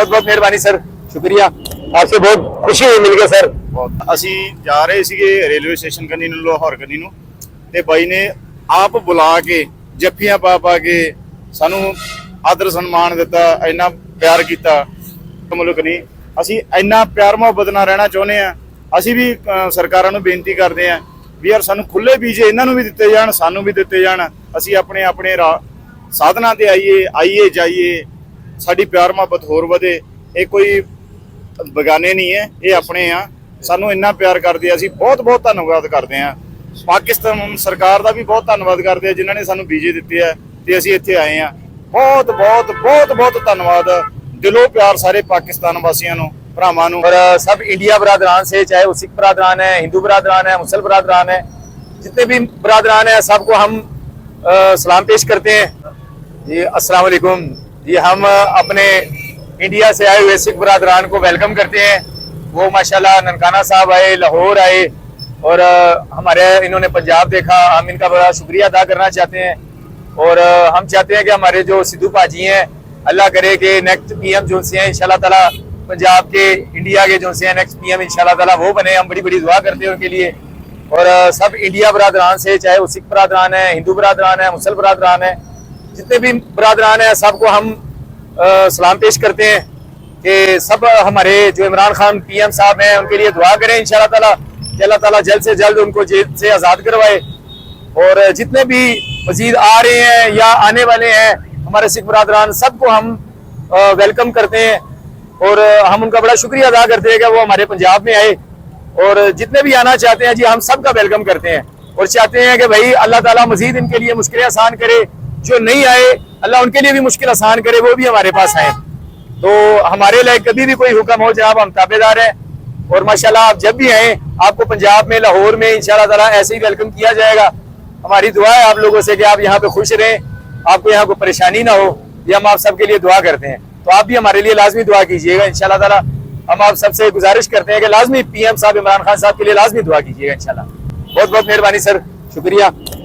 ਬਹੁਤ ਬਹੁਤ ਮਿਹਰਬਾਨੀ, ਸਰ। ਸ਼ੁਕਰੀਆ। ਆਪਸੇ ਬਹੁਤ ਖੁਸ਼ੀ ਹੋਈ ਮਿਲ ਕੇ, ਸਰ। ਅਸੀਂ ਜਾ ਰਹੇ ਸੀਗੇ ਰੇਲਵੇ ਸਟੇਸ਼ਨ ਕੰਨੀ ਨੂੰ, ਲਾਹੌਰ ਕੰਨੀ ਨੂੰ। ਤੇ ਬਾਈ ਨੇ ਆਪ ਬੁਲਾ ਕੇ ਜੱਫੀਆਂ ਪਾ ਪਾ ਕੇ ਸਾਨੂੰ ਆਦਰ ਸਨਮਾਨ ਦਿੱਤਾ, ਇੰਨਾ ਪਿਆਰ ਕੀਤਾ। ਮੁਲਕ ਨਹੀਂ, ਅਸੀਂ ਇੰਨਾ ਪਿਆਰ ਮੁਹੱਬਤ ਨਾਲ ਰਹਿਣਾ ਚਾਹੁੰਦੇ ਆ ਅਸੀਂ ਵੀ ਸਰਕਾਰਾਂ ਨੂੰ ਬੇਨਤੀ ਕਰਦੇ ਆ ਵੀ ਯਾਰ ਸਾਨੂੰ ਖੁੱਲੇ ਬੀਜੇ ਇਹਨਾਂ ਨੂੰ ਵੀ ਦਿੱਤੇ ਜਾਣ, ਸਾਨੂੰ ਵੀ ਦਿੱਤੇ ਜਾਣ। ਅਸੀਂ ਆਪਣੇ ਆਪਣੇ ਸਾਧਨਾ ਤੇ ਆਈਏ ਆਈਏ, ਜਾਈਏ। ਸਾਡੀ ਪਿਆਰ ਮੁਹੱਬਤ ਹੋਰ ਵਧੇ ਇਹ ਕੋਈ ਬਗਾਨੇ ਨਹੀਂ ਹੈ ਇਹ ਆਪਣੇ ਆ ਸਾਨੂੰ ਇੰਨਾ ਪਿਆਰ ਕਰਦੇ ਆ ਅਸੀਂ ਬਹੁਤ ਬਹੁਤ ਧੰਨਵਾਦ ਕਰਦੇ ਆ ਪਾਕਿਸਤਾਨ ਸਰਕਾਰ ਦਾ ਵੀ ਬਹੁਤ ਧੰਨਵਾਦ ਕਰਦੇ ਆ ਜਿਨ੍ਹਾਂ ਨੇ ਸਾਨੂੰ ਵੀਜ਼ੇ ਦਿੱਤੇ ਆ ਤੇ ਅਸੀਂ ਇੱਥੇ ਆਏ ਆ ਬਹੁਤ ਬਹੁਤ ਬਹੁਤ ਬਹੁਤ ਧੰਨਵਾਦ ਦਿਲੋਂ ਪਿਆਰ ਸਾਰੇ ਪਾਕਿਸਤਾਨ ਵਾਸੀਆਂ ਨੂੰ ਭਰਾਵਾਂ ਨੂੰ और अ, सब इंडिया बरादरान से चाहे वो सिख बरादरान है हिंदू बरादरान है मुसल बरादरान है जितने भी बरादरान है सबको हम अ, सलाम पेश करते हैं जी अस्सलाम वालेकुम جی ہم اپنے انڈیا سے آئے ہوئے سکھ برادران کو ویلکم کرتے ہیں۔ وہ ماشاءاللہ ننکانہ صاحب آئے، لاہور آئے اور ہمارے، انہوں نے پنجاب دیکھا۔ ہم ان کا بڑا شکریہ ادا کرنا چاہتے ہیں۔ اور ہم چاہتے ہیں کہ ہمارے جو سدھو پاجی ہیں، اللہ کرے کہ نیکسٹ پی ایم جو سے ہیں، انشاءاللہ تعالی پنجاب کے، انڈیا کے جو سے ہیں نیکسٹ پی ایم انشاءاللہ تعالی وہ بنے۔ ہم بڑی بڑی دعا کرتے ہیں ان کے لیے۔ اور سب انڈیا برادران سے، چاہے وہ سکھ برادران ہیں، ہندو برادران ہیں، مسلم برادران ہیں جتنے بھی برادران ہیں، سب کو ہم سلام پیش کرتے ہیں کہ سب ہمارے جو عمران خان پی ایم صاحب ہیں، ان کے لیے دعا کریں ان شاء اللہ تعالیٰ، کہ اللہ تعالیٰ جلد سے جلد ان کو جیل سے آزاد کروائے۔ اور جتنے بھی مزید آ رہے ہیں یا آنے والے ہیں، ہمارے سکھ برادران، سب کو ہم ویلکم کرتے ہیں۔ اور ہم ان کا بڑا شکریہ ادا کرتے ہیں کہ وہ ہمارے پنجاب میں آئے۔ اور جتنے بھی آنا چاہتے ہیں جی ہم سب کا ویلکم کرتے ہیں۔ اور چاہتے ہیں کہ بھائی، اللہ تعالیٰ مزید ان کے لیے مشکلیں آسان کرے۔ جو نہیں آئے، اللہ ان کے لیے بھی مشکل آسان کرے، وہ بھی ہمارے پاس آئے۔ تو ہمارے لائق کبھی بھی کوئی حکم ہو، جناب ہم تابے دار ہیں۔ اور ماشاءاللہ آپ جب بھی آئیں، آپ کو پنجاب میں، لاہور میں انشاءاللہ تعالی ایسے ہی ویلکم کیا جائے گا۔ ہماری دعا ہے آپ لوگوں سے کہ آپ یہاں پہ خوش رہیں۔ آپ کو یہاں کو پریشانی نہ ہو، یہ ہم آپ سب کے لیے دعا کرتے ہیں۔ تو آپ بھی ہمارے لیے لازمی دعا کیجیے گا انشاءاللہ تعالی۔ ہم آپ سب سے گزارش کرتے ہیں کہ لازمی پی ایم صاحب عمران خان صاحب کے لیے لازمی دعا کیجیے گا انشاءاللہ۔ بہت بہت مہربانی سر، شکریہ۔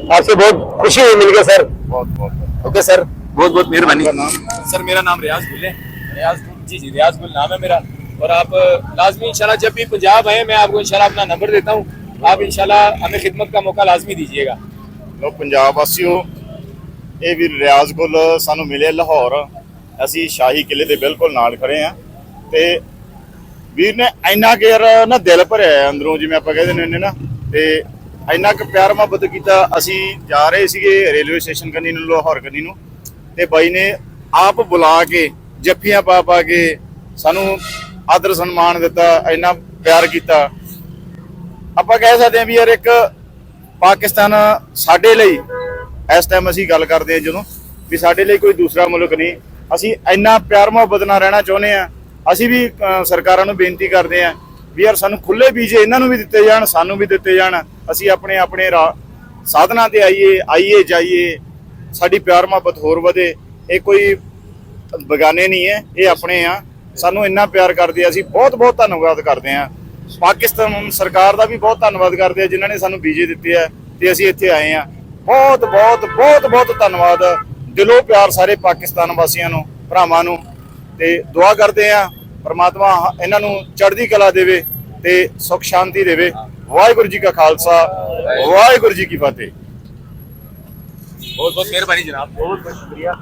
آپ سے بہت خوشی ہوئی مل کے سر۔ ਬਹੁਤ ਬਹੁਤ ओके सर बहुत बहुत मेहरबानी आपका नाम? सर मेरा नाम रियाज गुल है रियाज गुल जी जी रियाज गुल नाम है मेरा और आप अ, लाजमी इंशाल्लाह जब भी पंजाब आए मैं आपको इंशाल्लाह अपना नंबर देता हूँ आप इंशाल्लाह हमें खिदमत का मौका लाजमी दीजिएगा ਲੋ ਪੰਜਾਬ ਵਾਸੀਓ ਇਹ ਵੀ ਰਿਆਜ਼ ਗੁੱਲ ਸਾਨੂੰ ਮਿਲੇ ਲਾਹੌਰ ਅਸੀਂ ਸ਼ਾਹੀ ਕਿਲੇ ਦੇ ਬਿਲਕੁਲ ਨਾਲ ਖੜੇ ਆ ਤੇ ਵੀਰ ਨੇ ਇੰਨਾ ਕਿ ਯਾਰ ਨਾ ਦਿਲ ਭਰਿਆ ਹੈ ਅੰਦਰੋਂ ਜਿਵੇਂ ਆਪਾਂ ਕਹਿੰਦੇ ਨੇ ਹੁੰਦੇ ਨਾ ਤੇ ਇੰਨਾ ਕੁ ਪਿਆਰ ਮੁਹੱਬਤ ਕੀਤਾ, ਅਸੀਂ ਜਾ ਰਹੇ ਸੀਗੇ ਰੇਲਵੇ ਸਟੇਸ਼ਨ ਕੰਨੀ ਨੂੰ, ਲਾਹੌਰ ਕੰਨੀ ਨੂੰ ਤੇ ਬਾਈ ਨੇ ਆਪ ਬੁਲਾ ਕੇ ਜੱਫੀਆਂ ਪਾ ਪਾ ਕੇ ਸਾਨੂੰ ਆਦਰ ਸਨਮਾਨ ਦਿੱਤਾ, ਇੰਨਾ ਪਿਆਰ ਕੀਤਾ। ਆਪਾਂ ਕਹਿ ਸਕਦੇ ਹਾਂ ਵੀ ਯਾਰ ਇੱਕ ਪਾਕਿਸਤਾਨ ਸਾਡੇ ਲਈ, ਇਸ ਟਾਈਮ ਅਸੀਂ ਗੱਲ ਕਰਦੇ ਹਾਂ ਜਦੋਂ ਵੀ ਸਾਡੇ ਲਈ ਕੋਈ ਦੂਸਰਾ ਮੁਲਕ ਨਹੀਂ। ਅਸੀਂ ਇੰਨਾ ਪਿਆਰ ਮੁਹੱਬਤ ਨਾਲ ਰਹਿਣਾ ਚਾਹੁੰਦੇ ਆ ਅਸੀਂ ਵੀ ਸਰਕਾਰਾਂ ਨੂੰ ਬੇਨਤੀ ਕਰਦੇ ਆ ਵੀ ਯਾਰ ਸਾਨੂੰ ਖੁੱਲੇ ਵੀਜ਼ੇ ਇਹਨਾਂ ਨੂੰ ਵੀ ਦਿੱਤੇ ਜਾਣ, ਸਾਨੂੰ ਵੀ ਦਿੱਤੇ ਜਾਣ। ਅਸੀਂ ਆਪਣੇ ਆਪਣੇ ਰਾ- ਸਾਧਨਾਂ ਤੇ ਆਈਏ ਆਈਏ, ਜਾਈਏ। ਸਾਡੀ ਪਿਆਰ ਮੁਹੱਬਤ ਹੋਰ ਵਧੇ। ਇਹ ਕੋਈ ਬਗਾਨੇ ਨਹੀਂ ਹੈ, ਇਹ ਆਪਣੇ ਆ। ਸਾਨੂੰ ਇੰਨਾ ਪਿਆਰ ਕਰਦੇ ਆ, ਅਸੀਂ ਬਹੁਤ ਬਹੁਤ ਧੰਨਵਾਦ ਕਰਦੇ ਆ। ਪਾਕਿਸਤਾਨ ਸਰਕਾਰ ਦਾ ਵੀ ਬਹੁਤ ਧੰਨਵਾਦ ਕਰਦੇ ਆ, ਜਿਨ੍ਹਾਂ ਨੇ ਸਾਨੂੰ ਵੀਜ਼ੇ ਦਿੱਤੇ ਆ ਤੇ ਅਸੀਂ ਇੱਥੇ ਆਏ ਆ। ਬਹੁਤ ਬਹੁਤ ਬਹੁਤ ਬਹੁਤ ਧੰਨਵਾਦ। ਦਿਲੋਂ ਪਿਆਰ ਸਾਰੇ ਪਾਕਿਸਤਾਨ ਵਾਸੀਆਂ ਨੂੰ, ਭਰਾਵਾਂ ਨੂੰ। ਤੇ ਦੁਆ ਕਰਦੇ ਆ, ਪਰਮਾਤਮਾ ਇਹਨਾਂ ਨੂੰ ਚੜ੍ਹਦੀ ਕਲਾ ਦੇਵੇ ਤੇ ਸੁਖ ਸ਼ਾਂਤੀ ਦੇਵੇ। ਵਾਹਿਗੁਰੂ ਜੀ ਕਾ ਖਾਲਸਾ ਵਾਹਿਗੁਰੂ ਜੀ ਕੀ ਫਤਿਹ। ਬਹੁਤ ਬਹੁਤ ਮਿਹਰਬਾਨੀ ਜਨਾਬ। ਬਹੁਤ ਬਹੁਤ ਸ਼ੁਕਰੀਆ।